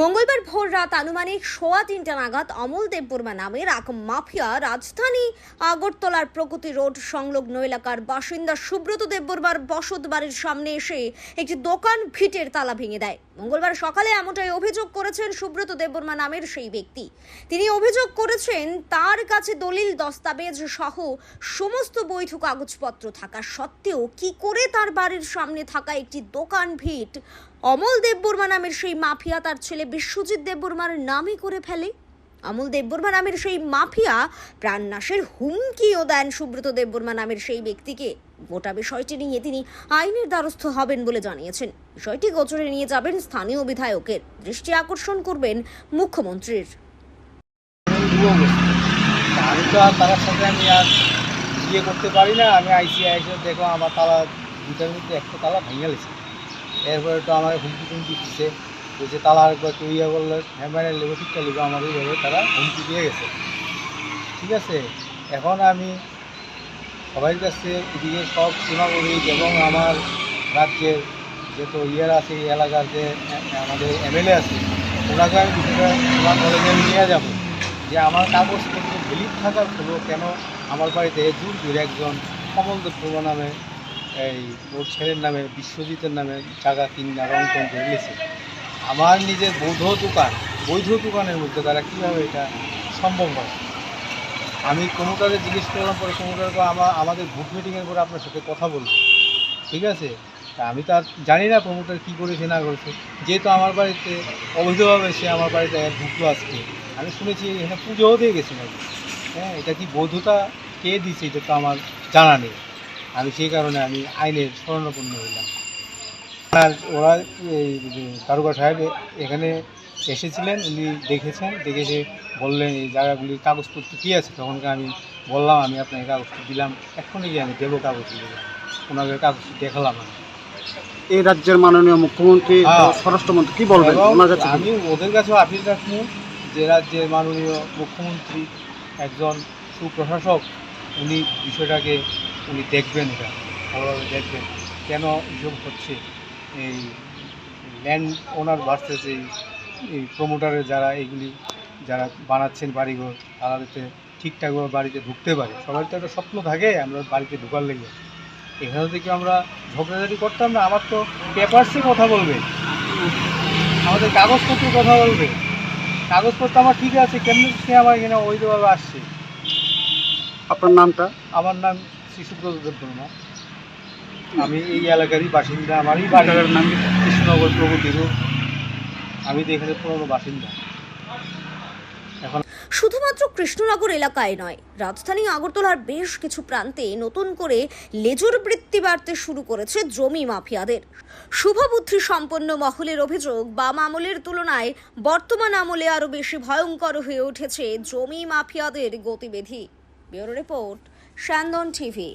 মঙ্গলবার ভোর রাত আনুমানিক সোয়া তিনটা নাগাদ অমল দেববর্মা নামের এক মাফিয়া রাজধানী আগরতলার প্রগতি রোড সংলগ্ন এলাকার বাসিন্দা সুব্রত দেববর্মার বসত বাড়ির সামনে এসে একটি দোকান ভিটের তালা ভেঙে দেয়। মঙ্গলবার সকালে এমনটাই অভিযোগ করেছেন সুব্রত দেববর্মা নামের সেই ব্যক্তি। তিনি অভিযোগ করেছেন, তার কাছে দলিল, দস্তাবেজ সহ সমস্ত বৈধ কাগজপত্র থাকা সত্ত্বেও কি করে তার বাড়ির সামনে থাকা একটি দোকান ভিট অমল দেববর্মা নামের সেই মাফিয়া তার ছেলে বিশ্বজিৎ দেববর্মার নামে করে ফেলে। অমল দেববর্মা নামের সেই মাফিয়া প্রাণনাশের হুমকিও দেন সুব্রত দেববর্মা নামের সেই ব্যক্তিকে। গোটা বিষয়টি নিয়ে তিনি আইনের দ্বারস্থ হবেন বলে জানিয়েছেন। বিষয়টি গোচরে নিয়ে যাবেন স্থানীয় বিধায়কের। দৃষ্টি আকর্ষণ করবেন মুখ্যমন্ত্রীর। আমি তো আর সাথে আমি আর বিয়ে করতে পারি না। আমি আইসি আইসে দেখো আমার তালা দুটার মধ্যে একটা তালা ভেঙে গেছে। এরপরে তো আমার হুমকি টুমকি দিচ্ছে বলছে তালা একবার কেউ ইয়ে করলে হ্যাঁ মানে লেবো ঠিকটা লিখো আমার এইভাবে তারা হুমকি দিয়ে গেছে। ঠিক আছে? এখন আমি সবার কাছে এদিকে সব সীমা করি এবং আমার রাজ্যের যত ইয়ের আছে, এই এলাকার যে আমাদের এমএলএ আছে, ওনাকে আমি বিষয়টা কলেজে আমি নিয়ে যাব। যে আমার কাগজপত্র ভ্যালিড থাকার হলো কেন আমার বাড়িতে দূর দূর একজন কমল দত্ত নামে এই ওর ছেলের নামে, বিশ্বজিতের নামে জায়গা কিনা রং টং করে গেছে আমার নিজের বৈধ দোকান, বৈধ দোকানের মধ্যে তারা কীভাবে এটা সম্ভব হয়? আমি প্রমোটারে জিজ্ঞেস করলাম, পরে প্রমোটার আমার আমাদের গ্রুপ মিটিংয়ের পরে আপনার সাথে কথা বলব। ঠিক আছে? তা আমি তো আর জানি না প্রমোটার কী করেছে, না করেছে। যেহেতু আমার বাড়িতে, অবৈধভাবে সে আমার বাড়িতে ঢুকলো আজকে আমি শুনেছি এখানে পুজোও দিয়ে গেছে নাকি? হ্যাঁ এটা কি বৈধতা কে দিছে, এটা তো আমার জানা নেই। আমি সেই কারণে আমি আইনের স্মরণাপন্ন হইলাম। আর ওরা এই দারোগা সাহেব এখানে এসেছিলেন উনি দেখেছেন দেখে সে বললেন এই জায়গাগুলির কাগজপত্র কী আছে? তখনকে আমি বললাম আমি আপনাকে কাগজটি দিলাম এক্ষুনি গিয়ে আমি দেবো কাগজ দিলাম ওনাকে কাগজটি দেখালাম আমি। এই রাজ্যের মাননীয় মুখ্যমন্ত্রী হ্যাঁ। স্বরাষ্ট্রমন্ত্রী কি বলবেন? এবং ওনার কাছে আমি ওদের কাছেও আপিল রাখব যে রাজ্যের মাননীয় মুখ্যমন্ত্রী একজন সুপ্রশাসক উনি বিষয়টাকে উনি দেখবেন এটা ভালোভাবে দেখবেন কেন এসব হচ্ছে এই ল্যান্ড ওনার ভার্সেস এই এই প্রমোটারের যারা এগুলি যারা বানাচ্ছেন বাড়িঘর তারা যাতে ঠিকঠাকভাবে বাড়িতে ঢুকতে পারে। সবার তো একটা স্বপ্ন থাকে আমরা বাড়িতে ঢোকার লেগে। এখানে থেকে আমরা ঝগড়াঝাটি করতাম না আমার তো পেপারসে কথা বলবে আমাদের কাগজপত্র কথা বলবে। কাগজপত্র আমার ঠিক আছে কেমনি সে আমার এখানে অবৈধভাবে আসছে? আপনার নামটা? আমার নাম শিশুব্রত দেববর্মা আমি এই এলাকারই বাসিন্দা আমারই বাড়ির নাম কৃষ্ণনগর প্রগতি রোড আমি তো এখানে পুরনো বাসিন্দা। এখন শুধুমাত্র কৃষ্ণনগর এলাকায় নয় রাজধানী আগরতলার বেশ কিছু প্রান্তে নতুন করে লেজুর বৃত্তি বাড়তে শুরু করেছে জমি মাফিয়াদের। শুভবুদ্ধি সম্পন্ন মহলের অভিযোগ বাম আমলের তুলনায় বর্তমান আমলে আরও বেশি ভয়ঙ্কর হয়ে উঠেছে জমি মাফিয়াদের গতিবিধি। ব্যুরো রিপোর্ট স্যান্দন টিভি।